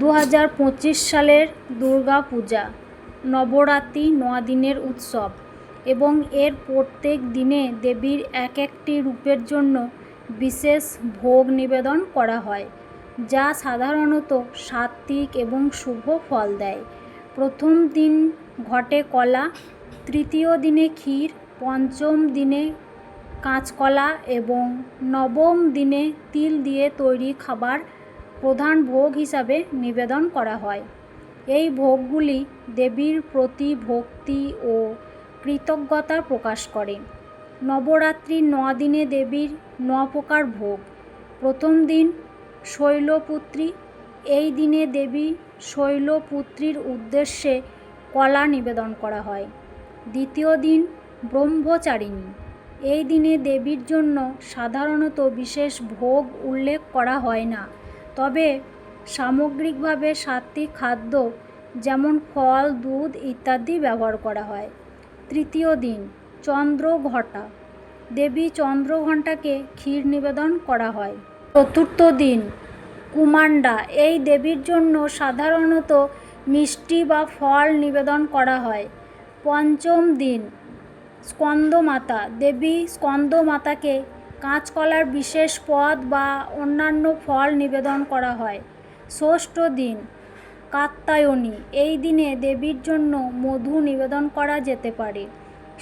দু হাজার পঁচিশ সালের দুর্গা পূজা, নবরাত্রি দিনের উৎসব এবং এর প্রত্যেক দিনে দেবীর এক একটি রূপের জন্য বিশেষ ভোগ নিবেদন করা হয়, যা সাধারণত সাত্ত্বিক এবং শুভ ফল দেয়। প্রথম দিন ঘটে কলা, তৃতীয় দিনে ক্ষীর, পঞ্চম দিনে কাঁচকলা এবং নবম দিনে তিল দিয়ে তৈরি খাবার প্রধান ভোগ হিসাবে নিবেদন করা হয়। এই ভোগগুলি দেবীর প্রতি ভক্তি ও কৃতজ্ঞতা প্রকাশ করে। নবরাত্রির দিনে দেবীর ন প্রকার ভোগ। প্রথম দিন শৈলপুত্রী, এই দিনে দেবী শৈলপুত্রীর উদ্দেশ্যে কলা নিবেদন করা হয়। দ্বিতীয় দিন ব্রহ্মচারিণী, এই দিনে দেবীর জন্য সাধারণত বিশেষ ভোগ উল্লেখ করা হয় না। তবে সামগ্রিকভাবে সাতটি খাদ্য, যেমন ফল, দুধ ইত্যাদি ব্যবহার করা হয়। তৃতীয় দিন চন্দ্রঘটা দেবী চন্দ্রঘণ্টাকে ক্ষীর নিবেদন করা হয়। চতুর্থ দিন কুমান্ডা এই দেবীর জন্য সাধারণত মিষ্টি বা ফল নিবেদন করা হয়। পঞ্চম দিন, স্কন্দমাতা। দেবী স্কন্দমাতাকে কাঁচকলার বিশেষ পদ বা অন্যান্য ফল নিবেদন করা হয়। ষষ্ঠ দিন কাত্যায়নী এই দিনে দেবীর জন্য মধু নিবেদন করা যেতে পারে।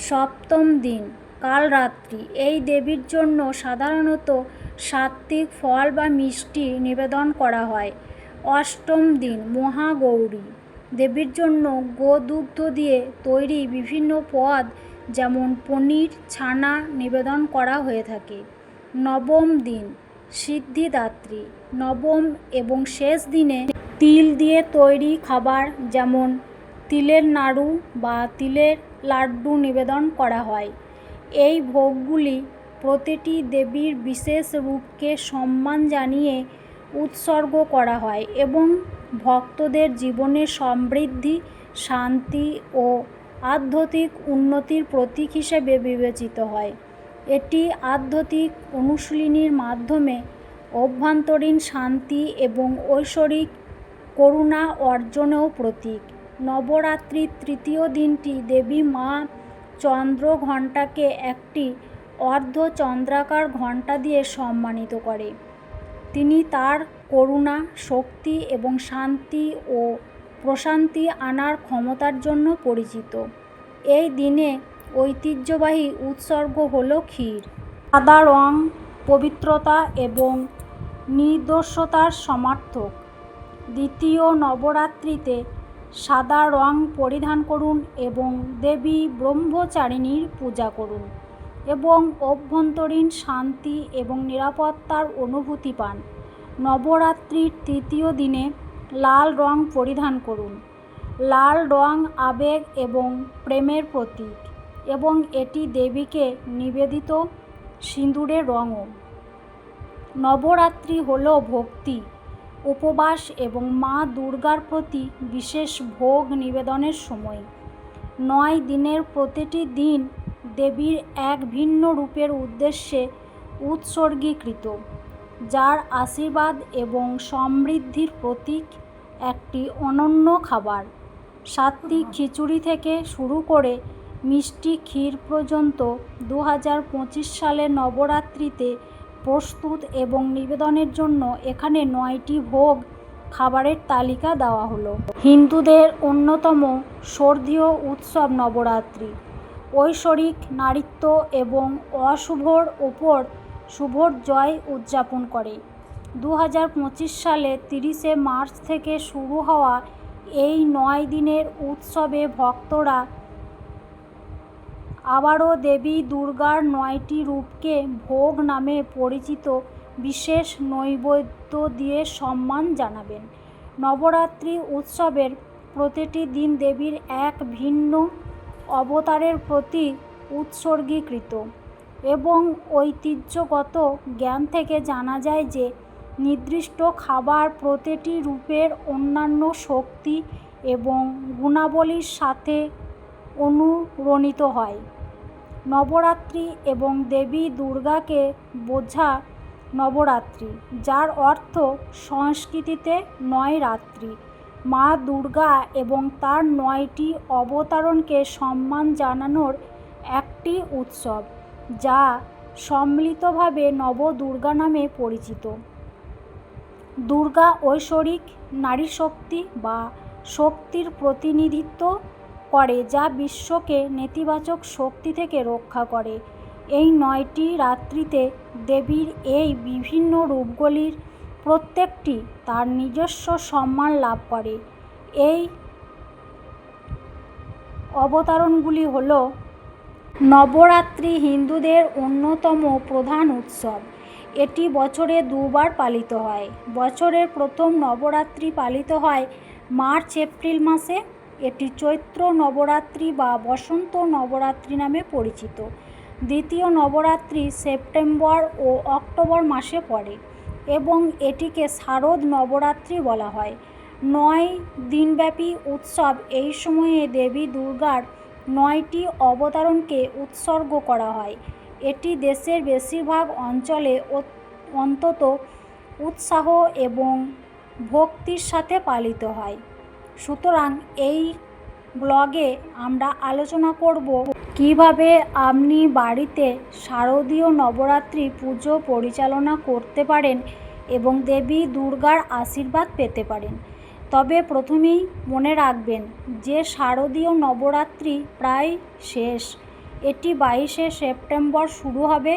সপ্তম দিন, কালরাত্রি। এই দেবীর জন্য সাধারণত সাত্ত্বিক ফল বা মিষ্টি নিবেদন করা হয়। অষ্টম দিন, মহাগৌরী। দেবীর জন্য গোদুগ্ধ দিয়ে তৈরি বিভিন্ন পদ যেমন পনির, ছানা নিবেদন করা হয়ে থাকে। নবম দিন, সিদ্ধিদাত্রী। নবম এবং শেষ দিনে তিল দিয়ে তৈরি খাবার যেমন তিলের নাড়ু বা তিলের লাড্ডু নিবেদন করা হয়। এই ভোগগুলি প্রতিটি দেবীর বিশেষ রূপকে সম্মান জানিয়ে উৎসর্গ করা হয় এবং ভক্তদের জীবনে সমৃদ্ধি, শান্তি ও আধ্যাত্মিক উন্নতির প্রতীক হিসেবে বিবেচিত হয়। এটি আধ্যাত্মিক অনুশীলনীর মাধ্যমে অভ্যন্তরীণ শান্তি এবং ঐশ্বরিক করুণা অর্জনেও প্রতীক। নবরাত্রির তৃতীয় দিনটি দেবী মা চন্দ্র ঘণ্টাকে একটি অর্ধচন্দ্রাকার ঘণ্টা দিয়ে সম্মানিত করে। তিনি তার করুণা, শক্তি এবং শান্তি ও প্রশান্তি আনার ক্ষমতার জন্য পরিচিত। এই দিনে ঐতিহ্যবাহী উৎসর্গ হল ক্ষীর। সাদা রং, পবিত্রতা এবং নির্দোষতার সমার্থক। দ্বিতীয় নবরাত্রিতে সাদা রং পরিধান করুন এবং দেবী ব্রহ্মচারিণীর পূজা করুন এবং অভ্যন্তরীণ শান্তি এবং নিরাপত্তার অনুভূতি পান। নবরাত্রির তৃতীয় দিনে লাল রং পরিধান করুন। লাল রং আবেগ এবং প্রেমের প্রতীক এবং এটি দেবীকে নিবেদিত সিঁদুরের রঙও। নবরাত্রি হল ভক্তি, উপবাস এবং মা দুর্গার প্রতি বিশেষ ভোগ নিবেদনের সময়। নয় দিনের প্রতিটি দিন দেবীর এক ভিন্ন রূপের উদ্দেশ্যে উৎসর্গীকৃত। যার আশীর্বাদ এবং সমৃদ্ধির প্রতীক একটি অনন্য খাবার। সাত্ত্বিক খিচুড়ি থেকে শুরু করে মিষ্টি ক্ষীর পর্যন্ত দু হাজার পঁচিশ সালের নবরাত্রিতে প্রস্তুত এবং নিবেদনের জন্য এখানে নয়টি ভোগ খাবারের তালিকা দেওয়া হলো। হিন্দুদের অন্যতম স্বর্গীয় উৎসব নবরাত্রি। ঐশ্বরিক নারীত্ব এবং অশুভর ওপর শুভর জয় উদযাপন করে। দু হাজার পঁচিশ সালে তিরিশে মার্চ থেকে শুরু হওয়া এই নয় দিনের উৎসবে ভক্তরা আবারও দেবী দুর্গার নয়টি রূপকে ভোগ নামে পরিচিত বিশেষ নৈবেদ্য দিয়ে সম্মান জানাবেন। নবরাত্রি উৎসবের প্রতিটি দিন দেবীর এক ভিন্ন অবতারের প্রতি উৎসর্গীকৃত। এবং ঐতিহ্যগত জ্ঞান থেকে জানা যায় যে, নির্দিষ্ট খাবার প্রতিটি রূপের অন্যান্য শক্তি এবং গুণাবলীর সাথে অনুরণিত হয়। নবরাত্রি এবং দেবী দুর্গাকে বোঝা নবরাত্রি, যার অর্থ সংস্কৃতিতে নয় রাত্রি। মা দুর্গা এবং তার নয়টি অবতারণকে সম্মান জানানোর একটি উৎসব। যা সম্মিলিতভাবে নবদুর্গা নামে পরিচিত। দুর্গা ঐশ্বরিক নারীশক্তি বা শক্তির প্রতিনিধিত্ব করে যা বিশ্বকে নেতিবাচক শক্তি থেকে রক্ষা করে। এই নয়টি রাত্রিতে দেবীর এই বিভিন্ন রূপগুলির প্রত্যেকটি তার নিজস্ব সম্মান লাভ করে। এই অবতারণগুলি হল নবরাত্রি হিন্দুদের অন্যতম প্রধান উৎসব। এটি বছরে দুবার পালিত হয়। বছরের প্রথম নবরাত্রি পালিত হয় মার্চ, এপ্রিল মাসে। এটি চৈত্র নবরাত্রি বা বসন্ত নবরাত্রি নামে পরিচিত। দ্বিতীয় নবরাত্রি সেপ্টেম্বর ও অক্টোবর মাসে পড়ে এবং এটিকে শারদ নবরাত্রি বলা হয়। নয় দিনব্যাপী উৎসব এই সময়ে দেবী দুর্গার নয়টি অবতারণকে উৎসর্গ করা হয়। এটি দেশের বেশিরভাগ অঞ্চলে অন্তত উৎসাহ এবং ভক্তির সাথে পালিত হয়। সুতরাং এই ব্লগে আমরা আলোচনা করব কীভাবে আপনি বাড়িতে শারদীয় নবরাত্রি পুজো পরিচালনা করতে পারেন এবং দেবী দুর্গার আশীর্বাদ পেতে পারেন। তবে প্রথমেই মনে রাখবেন যে শারদীয় নবরাত্রি প্রায় শেষ। এটি বাইশে সেপ্টেম্বর শুরু হবে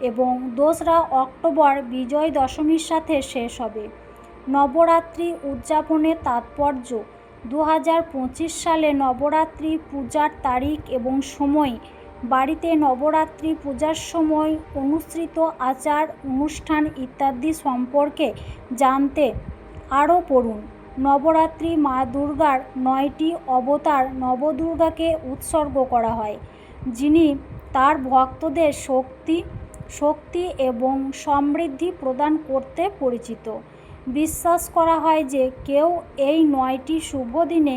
এবং দোসরা অক্টোবর বিজয় দশমীর সাথে শেষ হবে। নবরাত্রি উদযাপনের তাৎপর্য দু হাজার পঁচিশ সালে নবরাত্রি পূজার তারিখ এবং সময়, বাড়িতে নবরাত্রি পূজার সময় অনুসৃত আচার, অনুষ্ঠান ইত্যাদি সম্পর্কে জানতে আরও পড়ুন। নবরাত্রি মা দুর্গার নয়টি অবতার নবদুর্গাকে উৎসর্গ করা হয়, যিনি তার ভক্তদের শক্তি শক্তি এবং সমৃদ্ধি প্রদান করতে পরিচিত। বিশ্বাস করা হয় যে কেউ এই নয়টি শুভ দিনে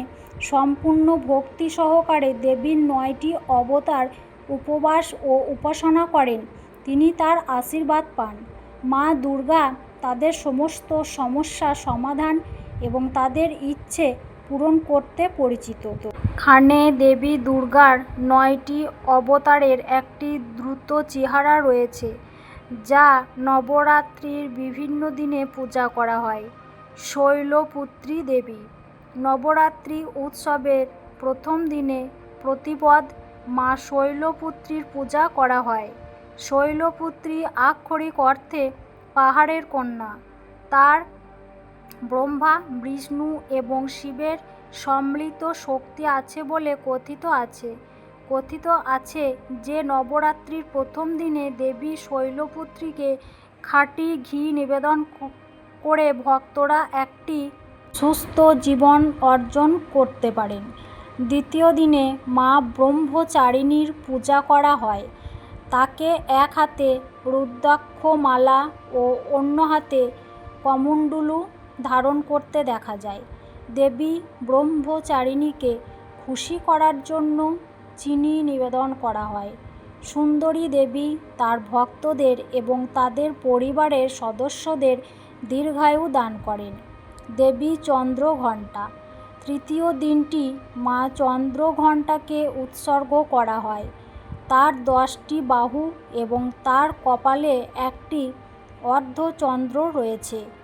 সম্পূর্ণ ভক্তি সহকারে দেবীর নয়টি অবতার উপবাস ও উপাসনা করেন, তিনি তার আশীর্বাদ পান। মা দুর্গা তাদের সমস্ত সমস্যা সমাধান এবং তাদের ইচ্ছে পূরণ করতে পরিচিত। খানে দেবী দুর্গার নয়টি অবতারের একটি দ্রুত চেহারা রয়েছে, যা নবরাত্রির বিভিন্ন দিনে পূজা করা হয়। শৈলপুত্রী দেবী, নবরাত্রি উৎসবের প্রথম দিনে প্রতিপদ মা শৈলপুত্রীর পূজা করা হয়। শৈলপুত্রী আক্ষরিক অর্থে পাহাড়ের কন্যা। তার ব্রহ্মা, বিষ্ণু এবং শিবের সম্মিলিত শক্তি আছে বলে কথিত আছে। কথিত আছে যে নবরাত্রির প্রথম দিনে দেবী শৈলপুত্রীকে খাঁটি ঘি নিবেদন করে ভক্তরা একটি সুস্থ জীবন অর্জন করতে পারেন। দ্বিতীয় দিনে মা ব্রহ্মচারিণীর পূজা করা হয়। তাকে এক হাতে রুদ্রাক্ষ মালা ও অন্য হাতে কমণ্ডলু ধারণ করতে দেখা যায়। দেবী ব্রহ্মচারিণীকে খুশি করার জন্য চিনি নিবেদন করা হয়। সুন্দরী দেবী তার ভক্তদের এবং তাদের পরিবারের সদস্যদের দীর্ঘায়ু দান করেন। দেবী চন্দ্রঘণ্টা, তৃতীয় দিনটি মা চন্দ্রঘণ্টাকে উৎসর্গ করা হয়। তার দশটি বাহু এবং তার কপালে একটি অর্ধচন্দ্র রয়েছে।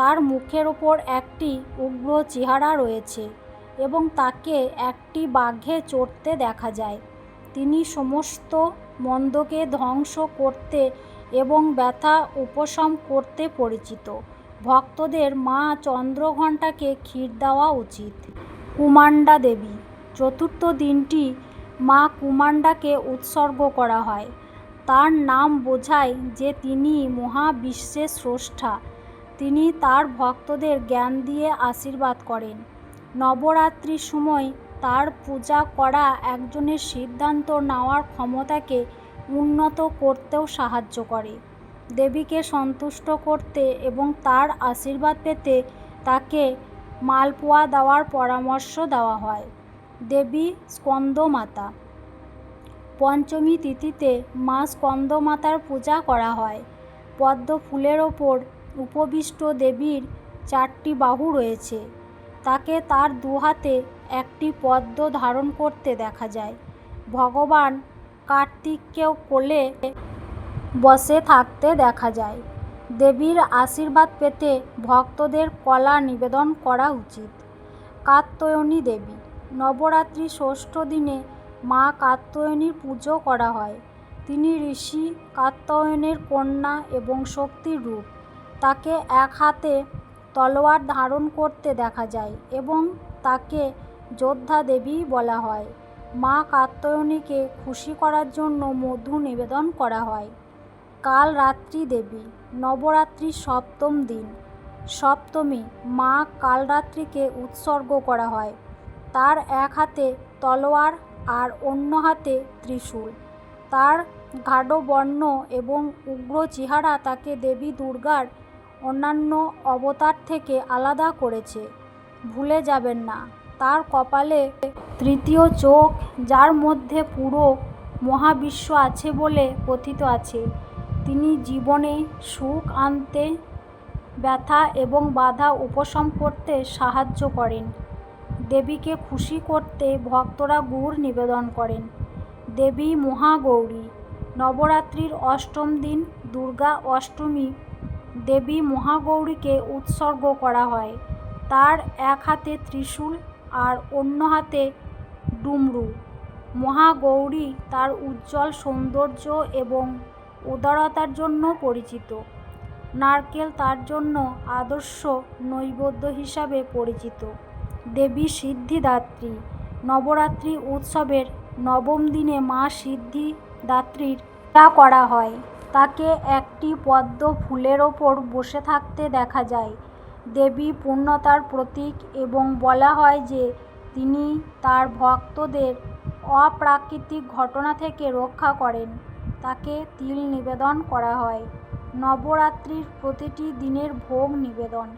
তার মুখের ওপর একটি উগ্র চেহারা রয়েছে এবং তাকে একটি বাঘে চড়তে দেখা যায়। তিনি সমস্ত মন্দকে ধ্বংস করতে এবং ব্যথা উপশম করতে পরিচিত। ভক্তদের মা চন্দ্রঘণ্টাকে ক্ষীর দেওয়া উচিত। কুমাণ্ডা দেবী, চতুর্থ দিনটি মা কুমান্ডাকে উৎসর্গ করা হয়। তার নাম বোঝায় যে তিনি মহাবিশ্বের স্রষ্টা। তিনি তার ভক্তদের জ্ঞান দিয়ে আশীর্বাদ করেন। নবরাত্রির সময় তার পূজা করা একজনের সিদ্ধান্ত নেওয়ার ক্ষমতাকে উন্নত করতেও সাহায্য করে। দেবীকে সন্তুষ্ট করতে এবং তার আশীর্বাদ পেতে তাকে মালপোয়া দেওয়ার পরামর্শ দেওয়া হয়। দেবী স্কন্দমাতা। পঞ্চমী তিথিতে মা স্কন্দমাতার পূজা করা হয়। পদ্ম ফুলের ওপর উপবিষ্ট দেবীর চারটি বাহু রয়েছে। তাকে তার দুহাতে একটি পদ্ম ধারণ করতে দেখা যায়। ভগবান কার্তিককেও কোলে বসে থাকতে দেখা যায়। দেবীর আশীর্বাদ পেতে ভক্তদের কলা নিবেদন করা উচিত। কাত্যায়নী দেবী, নবরাত্রি ষষ্ঠ দিনে মা কাত্যায়নীর পুজো করা হয়। তিনি ঋষি কাত্যায়নের কন্যা এবং শক্তির রূপ। তাকে এক হাতে তলোয়ার ধারণ করতে দেখা যায় এবং তাকে যোদ্ধা দেবী বলা হয়। মা কাত্যায়নীকে খুশি করার জন্য মধু নিবেদন করা হয়। কাল রাত্রি দেবী নবরাত্রির সপ্তম দিন। সপ্তমী, মা কালরাত্রিকে উৎসর্গ করা হয়। তার এক হাতে তলোয়ার আর অন্য হাতে ত্রিশূল। তার গাঢ় বর্ণ এবং উগ্র চেহারা তাকে দেবী দুর্গার অন্যান্য অবতার থেকে আলাদা করেছে। ভুলে যাবেন না, তার কপালে তৃতীয় চোখ, যার মধ্যে পুরো মহাবিশ্ব আছে বলে কথিত আছে। তিনি জীবনে সুখ আনতে, ব্যথা এবং বাধা উপশম করতে সাহায্য করেন। দেবীকে খুশি করতে ভক্তরা গুড় নিবেদন করেন। দেবী মহাগৌরী, নবরাত্রির অষ্টম দিন, দুর্গা অষ্টমী দেবী মহাগৌরীকে উৎসর্গ করা হয়। তার এক হাতে ত্রিশূল আর অন্য হাতে ডুমরু। মহাগৌরী তার উজ্জ্বল সৌন্দর্য এবং উদারতার জন্য পরিচিত। নারকেল তার জন্য আদর্শ নৈবেদ্য হিসাবে পরিচিত। দেবী সিদ্ধিদাত্রী নবরাত্রি উৎসবের নবম দিনে মা সিদ্ধিদাত্রীর পূজা করা হয়। তাকে একটি পদ্ম ফুলের ওপর বসে থাকতে দেখা যায়। দেবী পূর্ণতার প্রতীক এবং বলা হয় যে তিনি তার ভক্তদের অপ্রাকৃতিক ঘটনা থেকে রক্ষা করেন। তাকে তিল নিবেদন করা হয়। নবরাত্রির প্রতিটি দিনের ভোগ নিবেদন।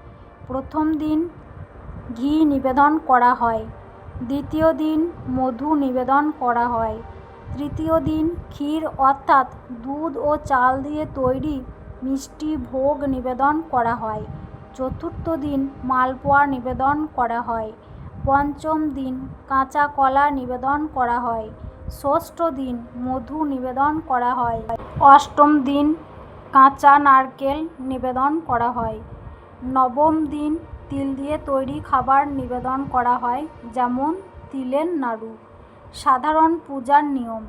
প্রথম দিন ঘি নিবেদন করা হয়। দ্বিতীয় দিন মধু নিবেদন করা হয়। তৃতীয় দিন ক্ষীর অর্থাৎ দুধ ও চাল দিয়ে তৈরি মিষ্টি ভোগ নিবেদন করা হয়। চতুর্থ দিন মালপোয়া নিবেদন করা হয়। পঞ্চম দিন কাঁচা কলা নিবেদন করা হয়। ষষ্ঠ দিন মধু নিবেদন করা হয়। অষ্টম দিন কাঁচা নারকেল নিবেদন করা হয়। নবম দিন তিল দিয়ে তৈরি খাবার নিবেদন করা হয়, যেমন তিলের নাড়ু। সাধারণ পূজার নিয়ম।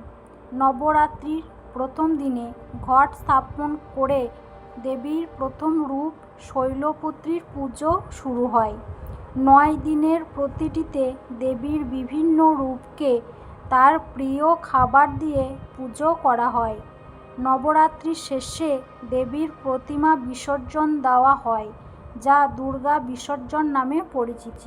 নবরাত্রির প্রথম দিনে ঘট স্থাপন করে দেবীর প্রথম রূপ শৈলপুত্রীর পুজো শুরু হয়। নয় দিনের প্রতিটিতে দেবীর বিভিন্ন রূপকে তার প্রিয় খাবার দিয়ে পুজো করা হয়। নবরাত্রির শেষে দেবীর প্রতিমা বিসর্জন দেওয়া হয়, যা দুর্গা বিসর্জন নামে পরিচিত।